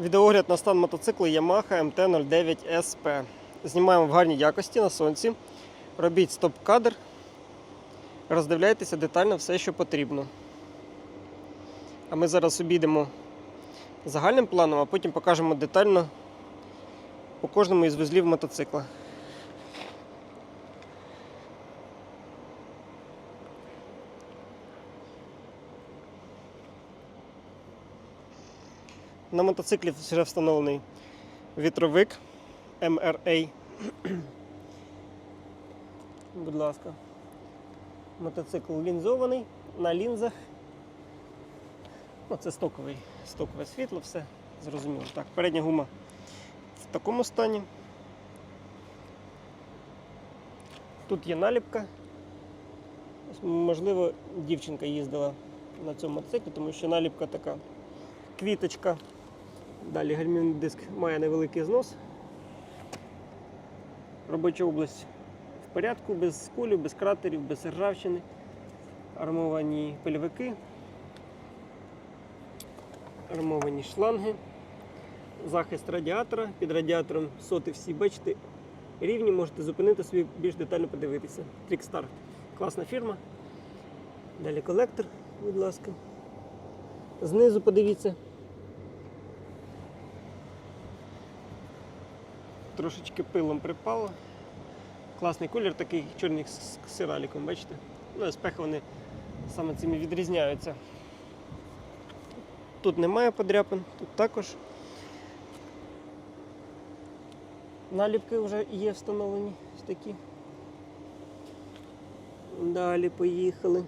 Відеогляд на стан мотоциклу Yamaha MT-09 SP. Знімаємо в гарній якості на сонці. Робіть стоп-кадр. Роздивляйтеся детально все, що потрібно. А ми зараз обійдемо загальним планом, а потім покажемо детально по кожному із вузлів мотоцикла. На мотоциклі вже встановлений вітровик MRA. Будь ласка. Мотоцикл лінзований на лінзах. Ну, це стоковий, стокове світло, все зрозуміло. Так, передня гума в такому стані. Тут є наліпка. Можливо, дівчинка їздила на цьому мотоциклі, тому що наліпка така квіточка. Далі гальмівний диск має невеликий знос. Робоча область в порядку, без сколів, без кратерів, без ржавчини. Армовані пильовики, армовані шланги, захист радіатора. Під радіатором соти всі бачите. Рівні можете зупинити собі більш детально подивитися. Trickstar. Класна фірма. Далі колектор, будь ласка. Знизу подивіться. Трошечки пилом припало. Класний колір, такий чорний з ксераліком, бачите? Ну, СПХ вони саме цими відрізняються. Тут немає подряпин, тут також. Наліпки вже є встановлені ось такі. Далі поїхали.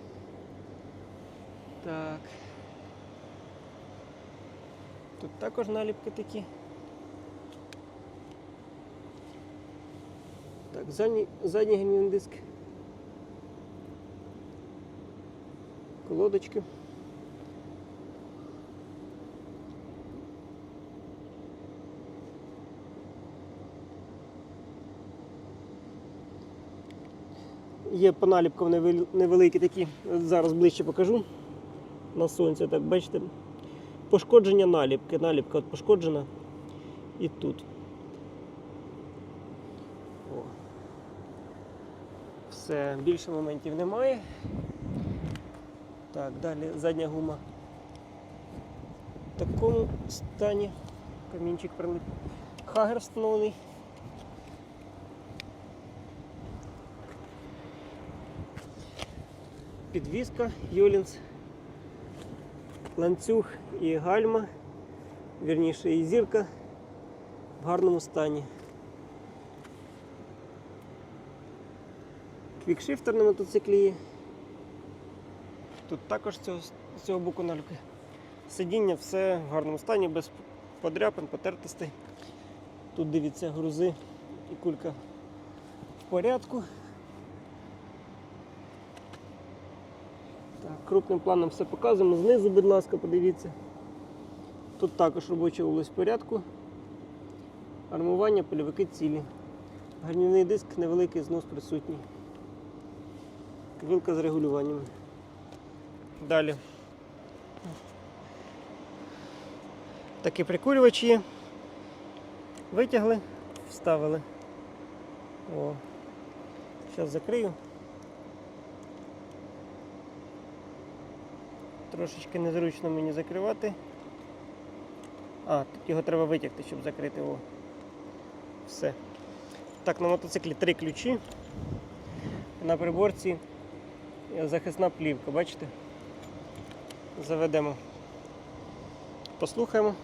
Так. Тут також наліпки такі. Так, задній, задній гальмівний диск. Колодочки. Є по наліпкам невеликі такі, зараз ближче покажу. На сонці, так бачите. Пошкодження наліпки. Наліпка от пошкоджена і тут. Все, більше моментів немає. Так, далі задня гума в такому стані. Камінчик прилип. Хагер встановлений. Підвізка Йолінс. Ланцюг і гальма, вірніше і зірка в гарному стані. Квікшифтер на мотоциклі. Тут також з цього, цього боку наліпки. Сидіння все в гарному стані, без подряпин, потертостей. Тут дивіться грузи і кулька в порядку. Так, крупним планом все показуємо. Знизу, будь ласка, подивіться. Тут також робоча область в порядку. Армування, польовики цілі. Гальмівний диск, невеликий знос присутній. Вилка з регулюванням. Далі. Такий прикурювач є. Витягли, вставили. О. Зараз закрию. Трошечки незручно мені закривати. А, тут його треба витягти, щоб закрити. О. Все. Так, на мотоциклі три ключі. На приборці захисна плівка, бачите? Заведемо. Послухаємо.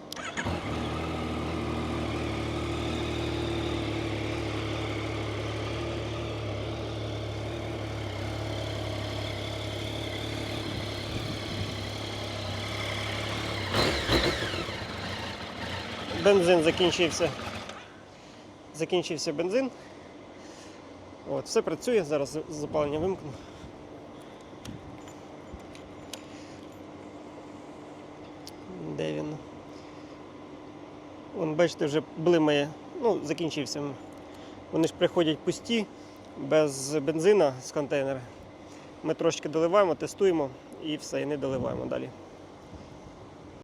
Бензин закінчився. Закінчився бензин. От, все працює, зараз запалення вимкну. Бачите, вже блимає, ну, закінчився. Вони ж приходять пусті, без бензина з контейнера. Ми трошки доливаємо, тестуємо і все, і не доливаємо далі.